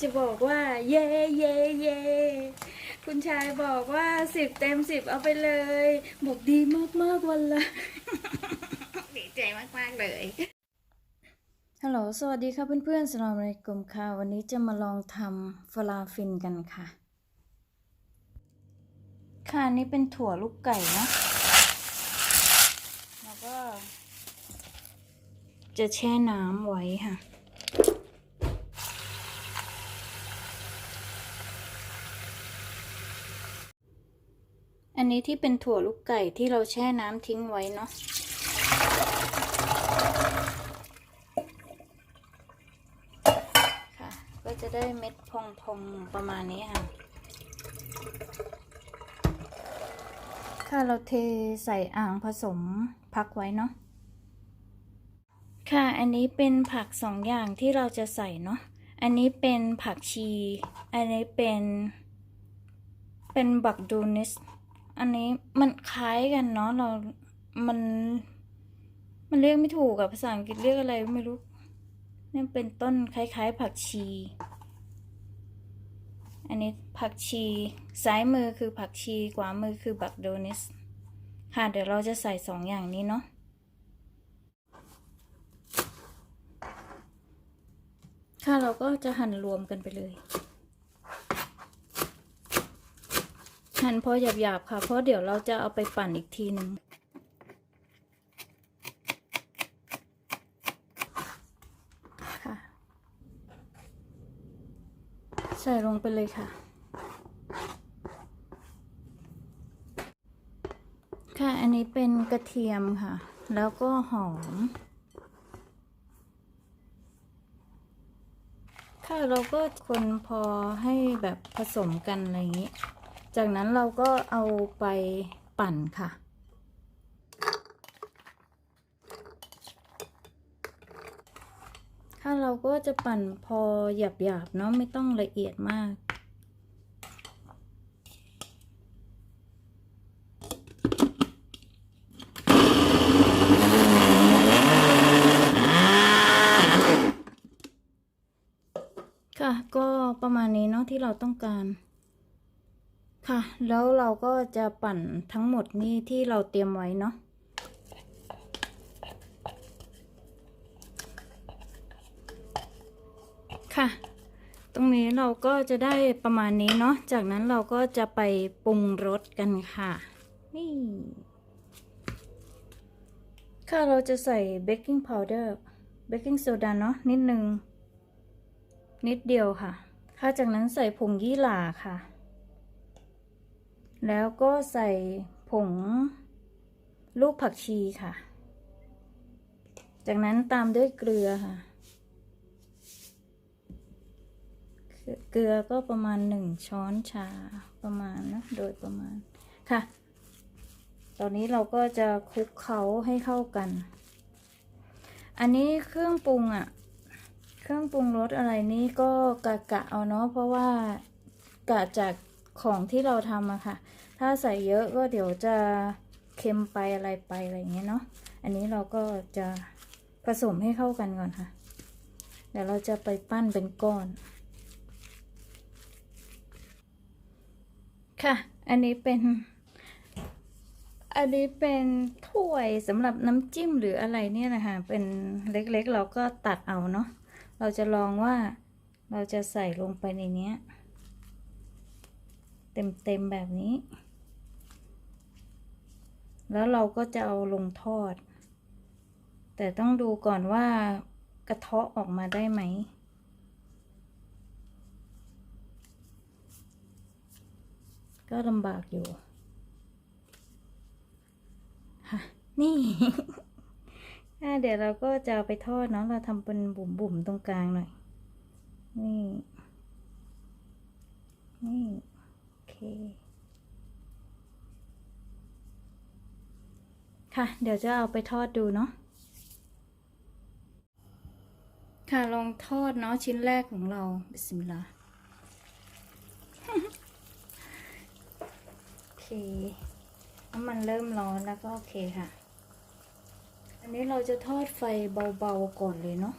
จะบอกว่า เย่เย่เย่คุณชายบอกว่าสิบเต็มสิบเอาไปเลยบอกดีมากมากวันละ ดีใจมากมากเลยฮัลโหลสวัสดีค่ะเพื่อนๆสลามในกลุ่มค่ะ วันนี้จะมาลองทำฟลาฟินกันค่ะ ค่ะอันนี้เป็นถั่วลูกไก่นะ แล้วก็ จะแช่น้ำไว้ค่ะ นนี้ที่เป็นถั่วลูกไก่ที่เราแช่น้ำทิ้งไว้เนาะค่ะ ก็จะได้เม็ดพองๆประมาณนี้ค่ะ ค่ะเราเทใส่อ่างผสมพักไว้เนาะค่ะ อันนี้เป็นผักสองอย่างที่เราจะใส่เนาะ อันนี้เป็นผักชี อันนี้เป็นเป็นบักดูนิส อันนี้มันคล้ายกันเนาะเรา มัน มันเรียกไม่ถูกอะภาษาอังกฤษเรียกอะไรไม่รู้นี่เป็นต้นคล้ายๆ ผักชี อันนี้ผักชี ซ้ายมือคือผักชี ขวามือคือบักโดนิส ค่ะ เดี๋ยวเราจะใส่สองอย่างนี้เนาะ ค่ะเราก็จะหั่นรวมกันไปเลย หั่นพอหยาบๆค่ะ เพราะเดี๋ยวเราจะเอาไปปั่นอีกทีหนึ่งค่ะ ใส่ลงไปเลยค่ะ ค่ะ อันนี้เป็นกระเทียมค่ะ แล้วก็หอม ค่ะเราก็คนพอให้แบบผสมกันอะไรอย่างนี้ จากนั้นเราก็เอาไปปั่นค่ะ ถ้าเราก็จะปั่นพอหยาบๆเนาะไม่ต้องละเอียดมากค่ะก็ประมาณนี้เนาะที่เราต้องการ ค่ะ แล้วเราก็จะปั่นทั้งหมดนี่ที่เราเตรียมไว้เนาะค่ะ ตรงนี้เราก็จะได้ประมาณนี้เนาะ จากนั้นเราก็จะไปปรุงรสกันค่ะ นี่ ค่ะเราจะใส่เบกกิ้งพาวเดอร์เบกกิ้งโซดาเนาะนิดนึง นิดเดียวค่ะ ค่ะจากนั้นใส่ผงยี่หร่าค่ะ แล้วก็ใส่ผงลูกผักชีค่ะ จากนั้นตามด้วยเกลือค่ะ เกลือก็ประมาณหนึ่งช้อนชาประมาณนะโดยประมาณค่ะ ตอนนี้เราก็จะคลุกเขาให้เข้ากัน อันนี้เครื่องปรุงอะ่ะ เครื่องปรุงรสอะไรนี้ก็กะกะเอาเนาะเพราะว่ากะจาก ของที่เราทำอะค่ะ ถ้าใส่เยอะก็เดี๋ยวจะเค็มไปอะไรไปอะไรอย่างเงี้ยเนาะ อันนี้เราก็จะผสมให้เข้ากันก่อนค่ะ เดี๋ยวเราจะไปปั้นเป็นก้อน ค่ะ อันนี้เป็น อันนี้เป็นถ้วยสำหรับน้ำจิ้มหรืออะไรเนี่ยนะคะเป็นเล็กๆ เราก็ตักเอาเนาะ เราจะลองว่าเราจะใส่ลงไปในเนี้ย เต็มๆแบบนี้ แล้วเราก็จะเอาลงทอด แต่ต้องดูก่อนว่ากระเทาะออกมาได้ไหมก็ลำบากอยู่ ค่ะ นี่อะเดี๋ยวเราก็จะไปทอดเนาะ เราทำเป็นบุ๋มๆตรงกลางหน่อย นี่ นี่ ค่ะ เดี๋ยวจะเอาไปทอดดูเนาะ ค่ะลองทอดเนาะชิ้นแรกของเราบิสมิลลาห์โอเคน้ำมันเริ่มร้อนแล้วก็โอเคค่ะ อันนี้เราจะทอดไฟเบาๆก่อนเลยเนาะ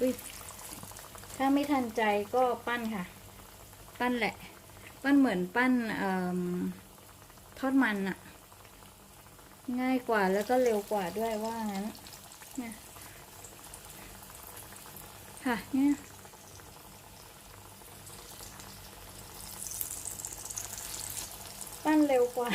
อุ้ย ถ้าไม่ทันใจก็ปั้นค่ะ ปั้นแหละ ปั้นเหมือนปั้นอทอดมันอะง่ายกว่าแล้วก็เร็วกว่าด้วยว่างั้นเนี่ยค่ะเนี่ยปั้นเร็วกว่า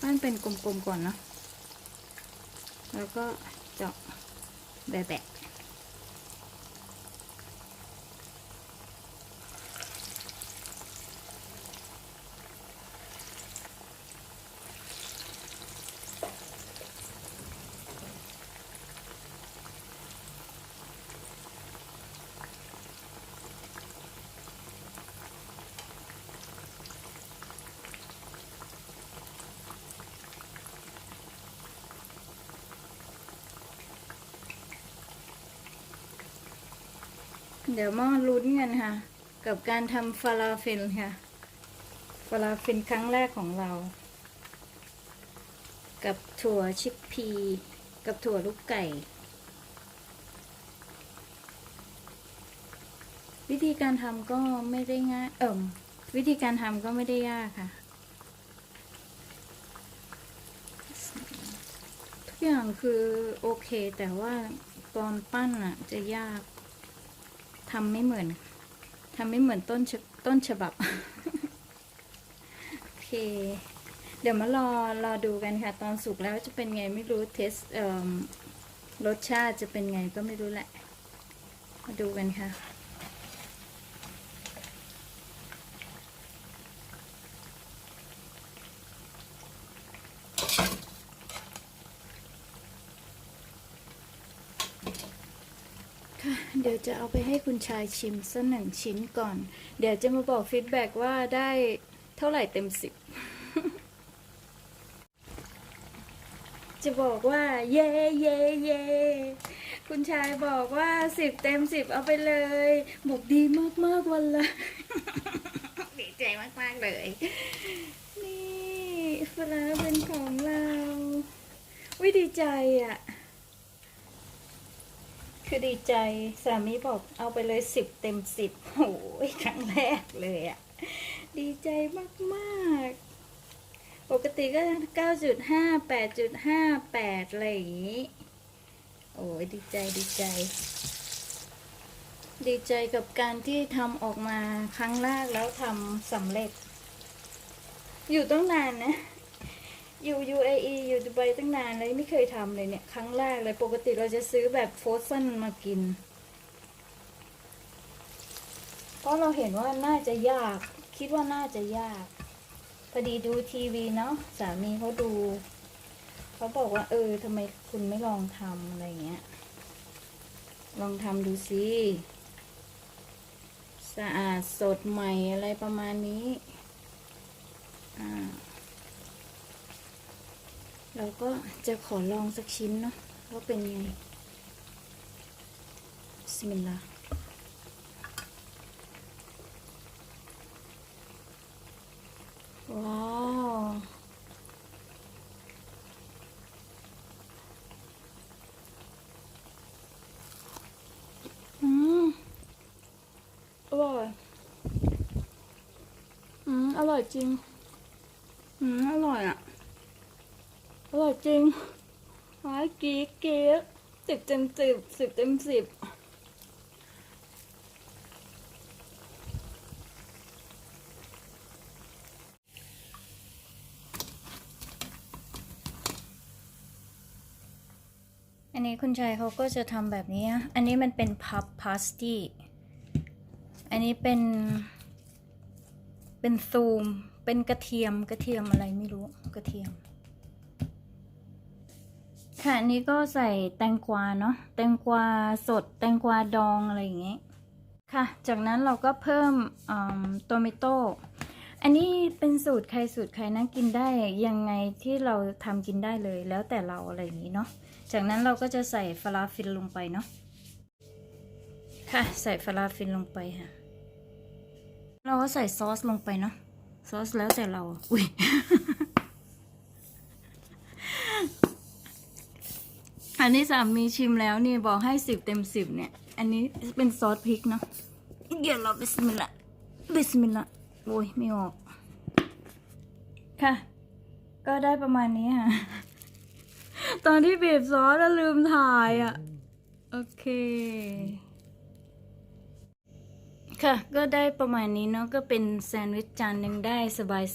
ปั้นเป็นกลมๆก่อนเนาะแล้วก็ เจา เดี๋ยวมาลุ้นกันค่ะ กับการทำฟาลาเฟลค่ะ ฟาลาเฟลครั้งแรกของเรา กับถั่วชิปพี กับถั่วลูกไก่ วิธีการทำก็ไม่ได้ง่าย เอิ่ม วิธีการทำก็ไม่ได้ยากค่ะ ทุกอย่างคือโอเคแต่ว่าตอนปั้นอะจะยาก ทำไม่เหมือนทำไม่เหมือนต้นต้นฉบับ โอเค เดี๋ยวมารอรอดูกันค่ะ ตอนสุกแล้วจะเป็นไงไม่รู้เทสเอ่อรสชาติจะเป็นไงก็ไม่รู้แหละ มาดูกันค่ะ เดี๋ยวจะเอาไปให้คุณชายชิมสักหนึ่งชิ้นก่อน เดี๋ยวจะมาบอกฟีดแบ็กว่าได้เท่าไหร่เต็มสิบจะบอกว่าเย่เย่เย่คุณชายบอกว่าสิบเต็มสิบเอาไปเลยบอกดีมากมากวันละดีใจมากมากเลย นี่ฟลาเป็นของเราวิดีใจอะ คือดีใจสามีบอกเอาไปเลยสิบเต็มสิบโอ้ยครั้งแรกเลยอะ่ะดีใจมากๆ ปกติก็เก้าจุดห้าแปดจุดห้าแปดอะไรอย่างนี้ โอ้ยดีใจดีใจ ดีใจกับการที่ทำออกมาครั้งแรกแล้วทำสำเร็จ อยู่ตั้งนานนะ อยู่ UAE อยู่ดูไบตั้งนานเลยไม่เคยทำเลยเนี่ย ครั้งแรกเลยปกติเราจะซื้อแบบโฟรซันมากิน เพราะเราเห็นว่าน่าจะยาก คิดว่าน่าจะยากพอดีดูทีวีเนาะสามีเขาดูเขาบอกว่า เออทำไมคุณไม่ลองทำอะไรเงี้ย ลองทำดูสิสะอาดสดใหม่อะไรประมาณนี้อ่า เราก็จะขอลองสักชิ้นเนาะว่าเป็นไงบิสมิลลาว้าวอืมอร่อยอืมอร่อยจริงอืมอร่อยอะ อร่อยจริงหายกีดกีดสิบเต็มสิบสิบเต็มสิบอันนี้คุณชายเขาก็จะทำแบบนี้ อันนี้มันเป็นพับพาสตี้ อันนี้เป็น เป็นซูม เป็นกระเทียม กระเทียมอะไรไม่รู้ กระเทียม ค่ะอันนี้ก็ใส่แตงกวาเนาะแตงกวาสด แตงกวาดองอะไรอย่างเงี้ยค่ะ จากนั้นเราก็เพิ่มโตมิโต้อันนี้เป็นสูตรใครสูตรใครนะกินได้ยังไงที่เราทำกินได้เลยแล้วแต่เราอะไรอย่างนี้เนาะจากนั้นเราก็จะใส่ฟลาฟิลลงไปเนาะค่ะใส่ฟลาฟิลลงไปค่ะ เราก็ใส่ซอสลงไปเนาะซอสแล้วแต่เราอุ้ย อันนี้สามีชิมแล้วนี่บอกให้สิบเต็มสิบเนี่ย อันนี้เป็นซอสพริกเนาะเดี๋ยวเราบิสมิลละบิสมิลละโอ้ยไม่ออก ค่ะ ก็ได้ประมาณนี้ค่ะ ตอนที่บีบซอสแล้วลืมถ่ายอะ โอเค ค่ะ ก็ได้ประมาณนี้เนาะก็เป็นแซนด์วิชจานหนึ่งได้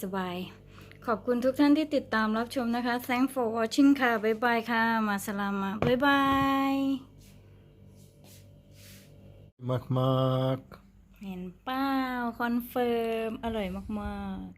สบายๆ ขอบคุณทุกท่านที่ติดตามรับชมนะคะ Thanks for watching ค่ะ บ๊ายบายค่ะ มาสลามาบ๊ายบาย Mak mak. เห็นเป้าคอนเฟิร์ม อร่อยมาก ๆ